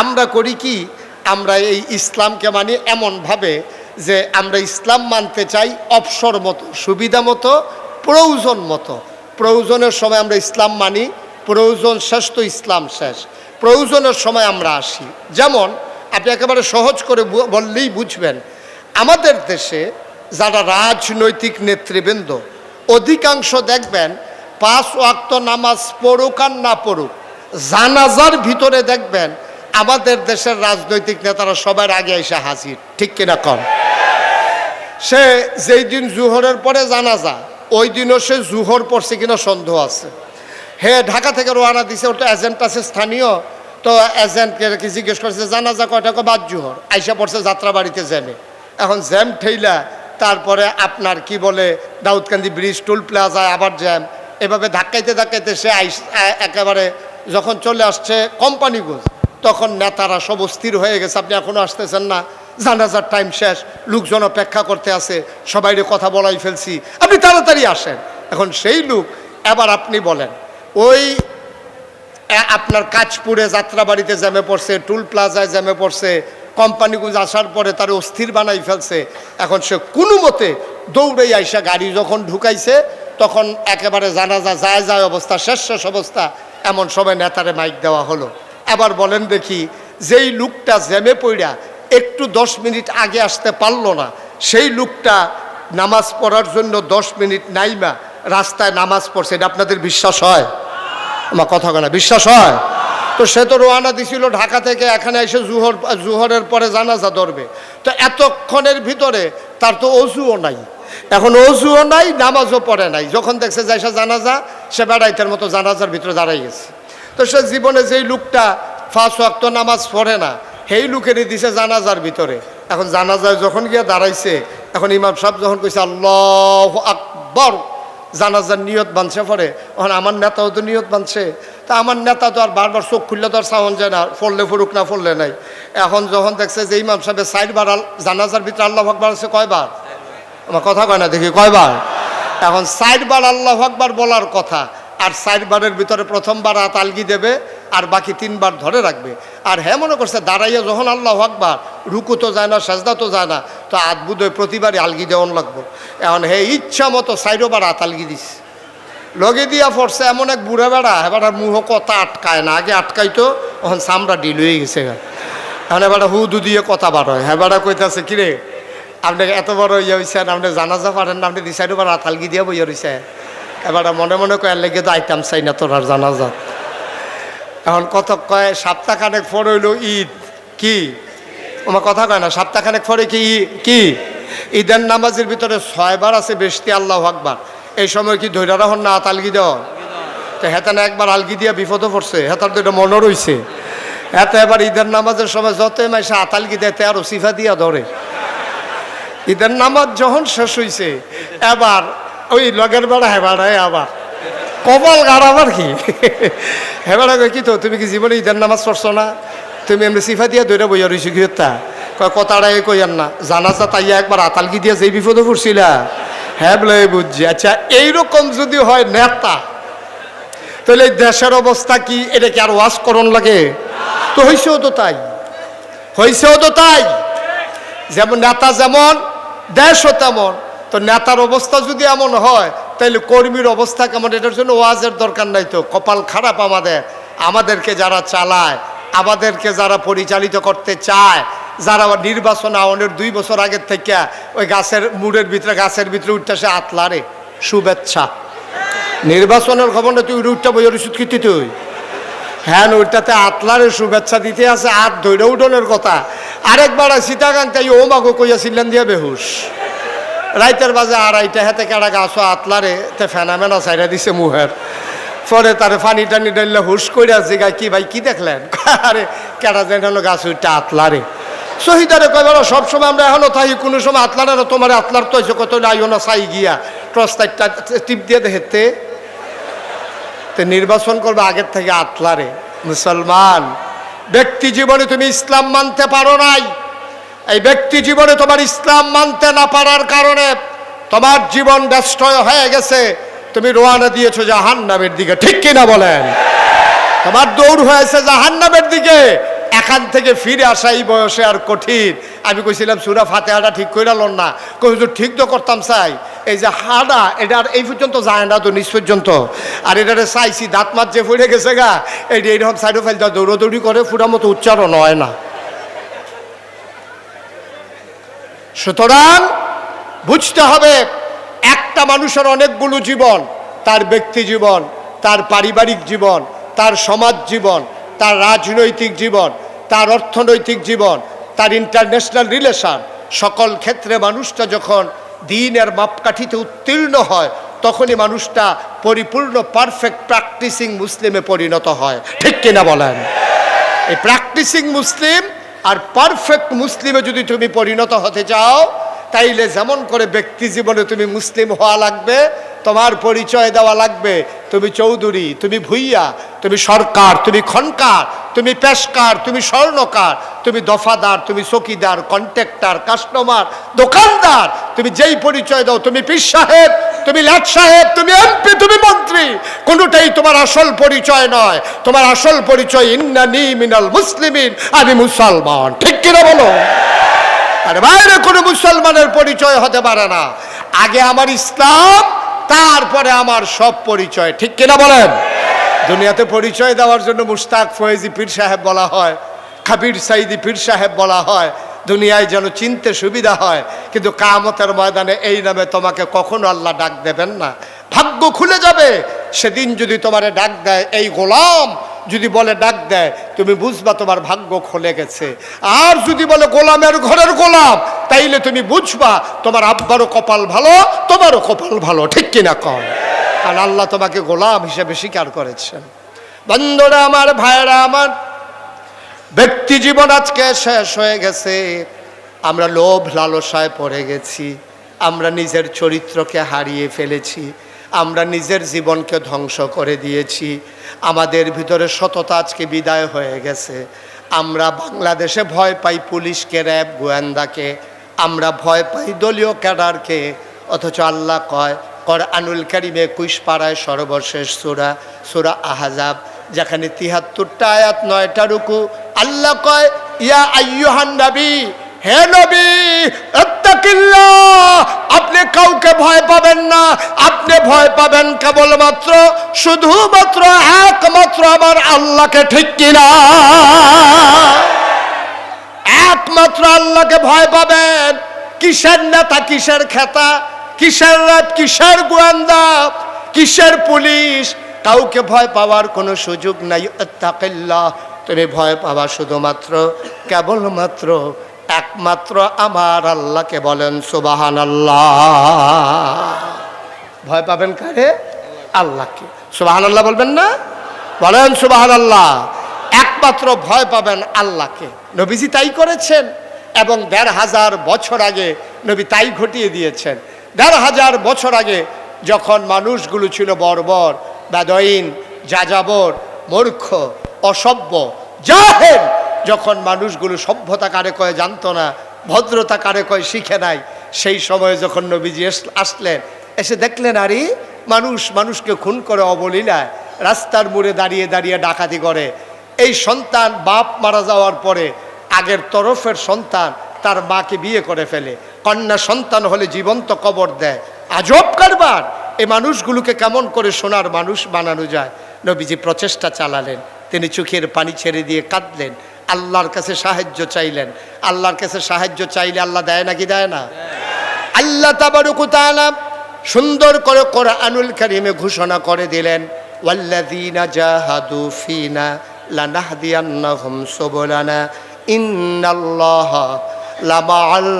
আমরা করি কি, আমরা এই ইসলামকে মানি এমনভাবে যে আমরা ইসলাম মানতে চাই অবসর মতো, সুবিধা মতো, প্রয়োজন মতো। প্রয়োজনের সময় আমরা ইসলাম মানি, প্রয়োজন শেষ তো ইসলাম শেষ। প্রয়োজনের সময় আমরা আসি। যেমন, আপনি একেবারে সহজ করে বললেই বুঝবেন, আমাদের দেশে যারা রাজনৈতিক নেতৃবৃন্দ, অধিকাংশ দেখবেন পাঁচ ওয়াক্ত নামাজ পড়ুক আর না পড়ুক, জানাজার ভিতরে দেখবেন আমাদের দেশের রাজনৈতিক নেতারা সবার আগে এসে হাজির। ঠিক কিনা কম সে যেই দিন জুহরের পরে জানাজা, ওই দিনও সে জুহর পড়ছে কিনা সন্দেহ আছে। হে, ঢাকা থেকে রোয়ানা দিছে তো এজেন্ট আছে স্থানীয়। তো এজেন্টকে কি জিজ্ঞেস করছে, জানাজা কয়টা? কো বাদ জুহর। আইসা পড়ছে যাত্রা বাড়িতে জ্যামে এখন জ্যাম ঠেইলা, তারপরে আপনার কি বলে, দাউদকান্দি ব্রিজ, টুল প্লাজায় আবার জ্যাম। এভাবে ধাক্কাইতে ধাক্কাইতে সে আইস একেবারে যখন চলে আসছে কোম্পানিগঞ্জ তখন নেতারা সব অস্থির হয়ে গেছে। আপনি এখনও আসতেছেন না। জানাজার টাইম শেষ। লোকজন অপেক্ষা করতে আছে। সবাইরে কথা বলাই ফেলছি। আপনি তাড়াতাড়ি আসেন। এখন সেই লোক, এবার আপনি বলেন, ওই আপনার কাজপুরে যাত্রাবাড়িতে জ্যামে পড়ছে, টুল প্লাজায় জ্যামে পড়ছে কোম্পানিগুলো আসার পরে তার অস্থির বানাই ফেলছে। এখন সে কোনো মতে দৌড়ে আইসা গাড়ি যখন ঢুকাইছে, তখন একেবারে জানাজা যায় যায় অবস্থা, শেষ শেষ অবস্থা। এমন সময় নেতারে মাইক দেওয়া হলো। এবার বলেন দেখি, যেই লুকটা জ্যামে পড়া একটু দশ মিনিট আগে আসতে পারল না, সেই লুকটা নামাজ পড়ার জন্য দশ মিনিট নাইমা, রাস্তায় নামাজ পড়ছে, এটা আপনাদের বিশ্বাস হয়? আমার কথা কেনা বিশ্বাস হয়? তো সে তো রোয়ানা দিছিল ঢাকা থেকে, এখানে এসে জুহর, জুহরের পরে জানাজা ধরবে। তো এতক্ষণের ভিতরে তার তো অজুও নাই। এখন অজুও নাই, নামাজও পড়ে নাই। যখন দেখছে যাইসা জানাজা, সে বেড়াইতের মতো জানাজার ভিতরে দাঁড়াই গেছে। তো সে জীবনে যেই লোকটা ফার্স্ট ওয়াক্ত নামাজ পড়ে না, সেই লোকেরই দিছে জানাজার ভিতরে। এখন জানাজায় যখন গিয়ে দাঁড়াইছে, এখন ইমাম সাহেব যখন কইছে, আল্লাহ আকবর জানাজার নিয়ত বানছে পরে। এখন আমার নেতাও তো নিয়ত বানছে তা আমার নেতা তো আর বারবার চোখ খুললে তো আর সাউন্ড যায় না ফললে ফুরুক না ফললে নাই। এখন যখন দেখছে যে ইমাম সাহেবের সাইড বার জানাজার ভিতরে আল্লাহ আকবার আছে কয়বার? আমার কথা কয় না দেখি, কয়বার? এখন সাইড বার আল্লাহ আকবার বলার কথা। আর সাইড বারের ভিতরে প্রথমবার হাত আলগি দেবে, আর বাকি তিনবার ধরে রাখবে। আর হ্যাঁ মনে করছে, দাঁড়াইয়া যখন আল্লাহ আকবার, রুকু তো যায় না, সাজদা তো যায় না, তো আদবুদ প্রতিবারই আলগি দেওয়ান লাগবো। এখন হে ইচ্ছা মতো সাইডোবার হাত আলগি দিস। লগে দিয়া পড়ছে এমন এক বুড়া বেড়া, এবার মুহ কথা আটকায় না, আগে আটকাইতো, এখন সামরা ডিল হয়ে গেছে। এখন এবার হু দু দিয়ে কথা বার হয়। বেড়া কইতাছে, কিরে, আপনি এত বড় ইয়ে হয়েছেন আপনি জানাজা পারেন না, আপনি দিশাইড বার আতালগি দিয়ে বইয়া রয়েছে এবার মনে মনে কয়ার লেগে তো আইতাম চাই না তোর আর জানাজা। এখন কত কয়, সপ্তাহখানেক পর হইল ঈদ। কি? আমার কথা কয় না, সপ্তাহখানেক পরে কি কি? ঈদের নামাজের ভিতরে ছয়বার আছে বেশতি আল্লাহ আকবার। এই সময় কি ধৈর্য রাহন না আতালগি দেওয়া তো হেতান একবার আলগি দিয়া বিপদও পড়ছে, হেতার তো এটা মনে রইছে। এত এবার ঈদের নামাজের সময় যতই মাইসে আতালগি দেয়, তে আরও সিফা দিয়া ধরে। ঈদের নামাজ যখন শেষ হইছে, এবার ওই লগের বেড়া হেবাড়ায় আবার। কপাল গাড় আবার কি? হেবাড়া কয়, কি তো, তুমি কি জীবনে ঈদের নামাজ পড়ছো না? তুমি এমনি সিফা দিয়া দৈরা বইয়া রইছো কি হত্যা? কয় কথাটাই কইয়ান না জানাজা তাইয়া একবার আতালগি দিয়া যেই বিপদে পড়ছিলা? হ্যাঁ বলে বুঝছি। আচ্ছা এইরকম যদি হয় নেতা, তাহলে দেশের অবস্থা কি? এটা কি আর ওয়াশ করণ লাগে? তো হইছেও তো তাই। হইছেও তো তাই। যেমন নেতা যেমন, দেশও তেমন। তো নেতার অবস্থা যদি এমন হয় তাহলে কর্মীর অবস্থা কেমন? এটার জন্য ওয়াজের দরকার নাই তো। কপাল খারাপ আমাদের। আমাদেরকে যারা চালায়, আমাদেরকে যারা পরিচালিত করতে চায়, যারা নির্বাচন আওয়ানের দুই বছর আগের থেকে ওই গাছের মুড়ের ভিতরে, গাছের ভিতরে উঠতে সে আতলারে শুভেচ্ছা। নির্বাচনের খবর না তুই উঠটা বই ওষুধ কিতি তুই? হ্যাঁ ওইটাতে আতলারে শুভেচ্ছা দিতে আছে আর ধৈর্য উঠনের কথা। আরেকবার সীতাকান্তাই ও মাগো কইয়াছিলেন দিয়া বেহুশ। রাইতের বাজে আড়াইটা হাতে কেডা গাছ আতলারে, তে ফেনামেনা চাইরা দিছে মুহের। পরে তার পানি টানি ডাইলে হুশ কইরা জিগা কি ভাই, কি দেখলেন? আরে, কেডা যেন হলো গাছ উঠটা আতলারে। শহীদারে কয়বার সবসময় আমরা এখনও থাকি কোনো সময় আতলারে তোমার আতলার তো হয়েছে কত আইও না চাই গিয়া। টর্চলাইটটা টিপ দিয়ে দেখতে তো নির্বাচন করবে আগের থেকে আতলারে। মুসলমান, ব্যক্তি জীবনে তুমি ইসলাম মানতে পারো নাই। এই ব্যক্তি জীবনে তোমার ইসলাম মানতে না পারার কারণে তোমার জীবন ব্যস্ত হয়ে গেছে। তুমি রোয়ানা দিয়েছ জাহান নামের দিকে, ঠিক কিনা বলেন? তোমার দৌড় হয়েছে জাহান নামের দিকে। এখান থেকে ফিরে আসা এই বয়সে আর কঠিন। আমি কইছিলাম, সুরা ফাতেহাটা ঠিক করে লন না। হুজুর, ঠিক তো করতাম চাই। এই যে হাডা এটা আর এই পর্যন্ত যায় না তো, নিচ পর্যন্ত। আর এটারে চাইছি, দাঁত মাত যে ফুড়ে গেছে গা। এই এইরকম সাইডে ফাইল দৌড়দৌড়ি করে ফুটা মতো উচ্চারণ হয় না। সুতরাং বুঝতে হবে, একটা মানুষের অনেকগুলো জীবন, তার ব্যক্তি জীবন, তার পারিবারিক জীবন, তার সমাজ জীবন, তার রাজনৈতিক জীবন, তার অর্থনৈতিক জীবন, তার ইন্টারন্যাশনাল রিলেশন সকল ক্ষেত্রে মানুষটা যখন দিনের মাপকাঠিতে উত্তীর্ণ হয়, তখনই মানুষটা পরিপূর্ণ পারফেক্ট প্র্যাকটিসিং মুসলিমে পরিণত হয়। ঠিক কিনা বলেন? এই প্র্যাকটিসিং মুসলিম আর পারফেক্ট মুসলিমে যদি তুমি পরিণত হতে চাও, তাইলে যেমন করে ব্যক্তি জীবনে তুমি মুসলিম হওয়া লাগবে, তোমার পরিচয় দেওয়া লাগবে। তুমি চৌধুরী, তুমি ভুইয়া, তুমি সরকার, তুমি খনকার তুমি পেশকার, তুমি স্বর্ণকার, তুমি দফাদার, তুমি চকিদার, কন্ট্রাক্টর, কাস্টমার, দোকানদার, তুমি যেই পরিচয় দাও, তুমি পীর সাহেব, তুমি ল্যাট সাহেব, তুমি এমপি, তুমি মন্ত্রী। কোনোটাই তোমার আসল পরিচয় নয়। তোমার আসল পরিচয়, ইন্নানি মিনাল মুসলিমিন, আমি মুসলমান। ঠিক কিনা বলো? আর বাইরে কোনো মুসলমানের পরিচয় হতে পারে না। আগে আমার ইসলাম, তারপরে আমার সব পরিচয়। ঠিক কিনা বলেন? দুনিয়াতে পরিচয় দেওয়ার জন্য মুস্তাক ফয়েজি পীর সাহেব বলা হয়, খাবির সাইদি পীর সাহেব বলা হয়, দুনিয়ায় যেন চিনতে সুবিধা হয়, কিন্তু কামতের ময়দানে এই নামে তোমাকে কখনো আল্লাহ ডাক দেবেন না। ভাগ্য খুলে যাবে, সেদিন যদি তোমারে ডাক দেয়, এই গোলাম যদি বলে ডাক দেয়, তুমি বুঝবা তোমার ভাগ্য খুলে গেছে। আর যদি বলে গোলামের ঘরের গোলাম, তাইলে তুমি বুঝবা তোমার আব্বারও কপাল ভালো, তোমারও কপাল ভালো, ঠিক কিনা কম কারণ আল্লাহ তোমাকে গোলাম হিসেবে স্বীকার করেছেন। বন্ধুরা, আমার ভাইয়েরা, আমার ব্যক্তি জীবন আজকে শেষ হয়ে গেছে। আমরা লোভ লালসায় পড়ে গেছি। আমরা নিজের চরিত্রকে হারিয়ে ফেলেছি। আমরা নিজের জীবনকে ধ্বংস করে দিয়েছি। আমাদের ভিতরে সততা আজকে বিদায় হয়ে গেছে। আমরা বাংলাদেশে ভয় পাই পুলিশকে, র্যাব, গোয়েন্দাকে। আমরা ভয় পাই দলীয় ক্যাডারকে। অথচ আল্লাহ কয় আনুল কারিমে কুশ পাড়ায় সর্বশেষ সুরা সুরা আহাজাব, যেখানে তিহাত্তরটা আয়াত, নয়টা রুকু। আল্লাহ কয়, ইয়া আইয়ুহান নবী, হে নবী আপনি কাউকে ভয় পাবেন না। আপনি ভয় পাবেন কেবলমাত্র, শুধুমাত্র একমাত্র আমার আল্লাহকে, ঠিক কিনা? একমাত্র আল্লাহকে ভয় পাবেন। কিসের নেতা, কিসের খেতা? কিসের রাত, কিসের গোয়েন্দা, কিসের পুলিশ? কাউকে ভয় পাওয়ার কোনো সুযোগ নাই। আত্তাকিল্লাহ তুমি ভয় পাওয়া শুধুমাত্র, কেবলমাত্র, একমাত্র আমার আল্লাহকে বলেন সুবাহান আল্লাহ ভয় পাবেন কারে? আল্লাহকে। সুবাহান আল্লাহ বলবেন না? বলেন সুবাহান আল্লাহ একমাত্র ভয় পাবেন আল্লাহকে। নবীজি তাই করেছেন এবং দেড় হাজার বছর আগে নবী তাই ঘটিয়ে দিয়েছেন। দেড় হাজার বছর আগে যখন মানুষগুলো ছিল বর্বর, বেদইন, যাযাবর, মূর্খ, অসভ্য, জাহেল, যখন মানুষগুলো সভ্যতা কারে কয় জানতো না, ভদ্রতা কারে কয় শিখে নাই, সেই সময়ে যখন নবীজি আসলেন, এসে দেখলেন, আরে, মানুষ মানুষকে খুন করে অবলীলায়, রাস্তার মুড়ে দাঁড়িয়ে দাঁড়িয়ে ডাকাতি করে। এই সন্তান বাপ মারা যাওয়ার পরে আগের তরফের সন্তান তার মাকে বিয়ে করে ফেলে। কন্যা সন্তান হলে জীবন্ত কবর দেয়। আজব কারবার! এই মানুষগুলোকে কেমন করে সোনার মানুষ বানানো যায়? নবীজি প্রচেষ্টা চালালেন। তিনি চোখের পানি ছেড়ে দিয়ে কাঁদলেন। আল্লাহর কাছে সাহায্য চাইলেন। আল্লাহর কাছে সাহায্য চাইলে আল্লাহ দেয় নাকি দেয় না? আল্লাহ তাবারুকুতালা সুন্দর করে কোরআনুল কারিমে ঘোষণা করে দিলেন ইন্নাল্লাহা লামাআল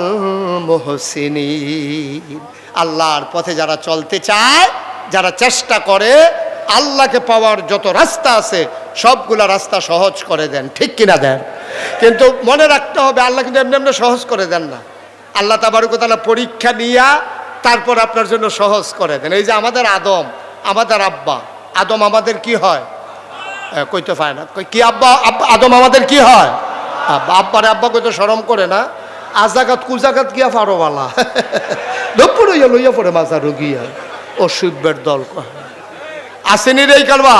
মুহসিনিন। আল্লাহর পথে যারা চলতে চায়, যারা চেষ্টা করে, আল্লাহকে পাওয়ার যত রাস্তা আছে, সবগুলা রাস্তা সহজ করে দেন। ঠিক কিনা দেন? কিন্তু মনে রাখতে হবে, আল্লাহ কিন্তু এমনি এমনি সহজ করে দেন না। আল্লাহ তাবারুকতালা পরীক্ষা নিয়া তারপর আপনার জন্য সহজ করে দেন। এই যে আমাদের আদম, আমাদের আব্বা, আদম আমাদের কি হয়? কইতে পারে না। কি আব্বা আদম আমাদের কি হয়? আব্বা, আব্বারে আব্বা কইতে সরম করে না। আজাগাত কুজাগাত গিয়া ফারোওয়ালা দুপুরে ইয়া লইয়া পড়ে মাজা রুগিয়া অসুব্যের দল আসেনি রে কারবা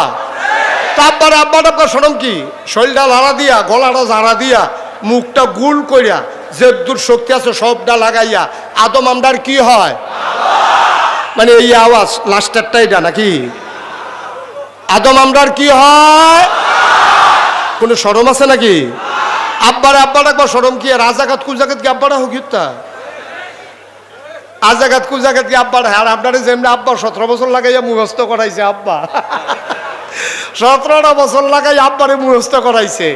তা আব্বার আব্বা টাব্বা সরম কি? শরীরটা লাড়া দিয়া গলাটা ঝাড়া দিয়া, মুখটা গুল কইরা যে দূর শক্তি আছে সবটা লাগাইয়া, আদম আমদার কি হয়? মানে এই আওয়াজ লাস্টারটা এটা নাকি? আদম আমরার কি হয়? কোনো সরম আছে নাকি? আব্বার আব্বা ডাকবা সরম কি? কুল জাগাত কি আব্বাটা হোক ইত্যা আজাগাত কুল জাগাত কি আব্বার? আর আপনারে যেমনি আব্বা সতেরো বছর লাগাইয়া মুখস্থ করাইছে আব্বা। সতেরোটা বছর লাগাই আব্বারে মুখস্থ করাইছে।